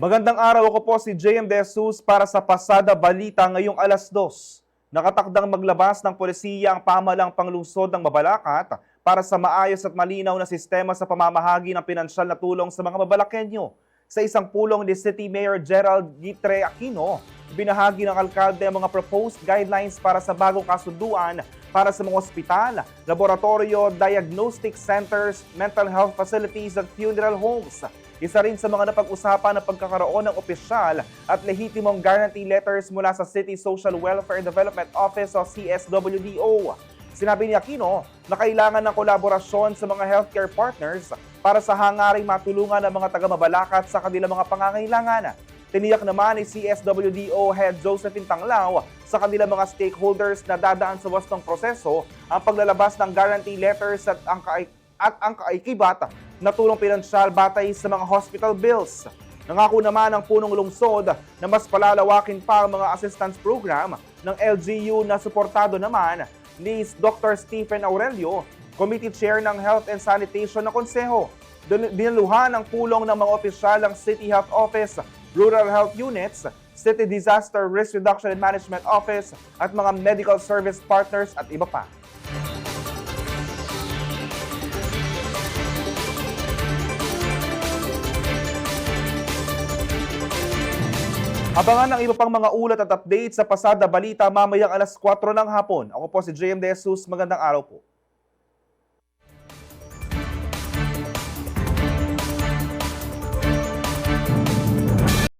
Magandang araw ako po si JM De Jesus para sa Pasada Balita ngayong alas 2. Nakatakdang maglabas ng polisiya ang pamalang panglungsod ng Mabalacat para sa maayos at malinaw na sistema sa pamamahagi ng pinansyal na tulong sa mga Mabalakenyo. Sa isang pulong ni City Mayor Gerald Gitre Aquino, binahagi ng alkalde ang mga proposed guidelines para sa bagong kasunduan para sa mga ospital, laboratorio, diagnostic centers, mental health facilities at funeral homes. Isa rin sa mga napag-usapan ng pagkakaroon ng opisyal at lehitimong guarantee letters mula sa City Social Welfare Development Office o CSWDO. Sinabi ni Aquino na kailangan ng kolaborasyon sa mga healthcare partners para sa hangaring matulungan ang mga taga-mabalakat sa kanilang mga pangangailangan. Tiniyak naman ni CSWDO Head Josephine Tanglao sa kanilang mga stakeholders na dadaan sa wastong proseso ang paglalabas ng guarantee letters at ang, at ang kaikibat na tulong pinansyal batay sa mga hospital bills. Nangako naman ang punong lungsod na mas palalawakin pa ang mga assistance program ng LGU na suportado naman ni Dr. Stephen Aurelio, Committee Chair ng Health and Sanitation ng Konseho. Dinaluhan ang pulong ng mga opisyal ng City Health Office, Rural Health Units, City Disaster Risk Reduction and Management Office at mga medical service partners at iba pa. Abangan ang iba pang mga ulat at updates sa Pasada Balita mamayang alas 4 ng hapon. Ako po si JM De Jesus. Magandang araw po.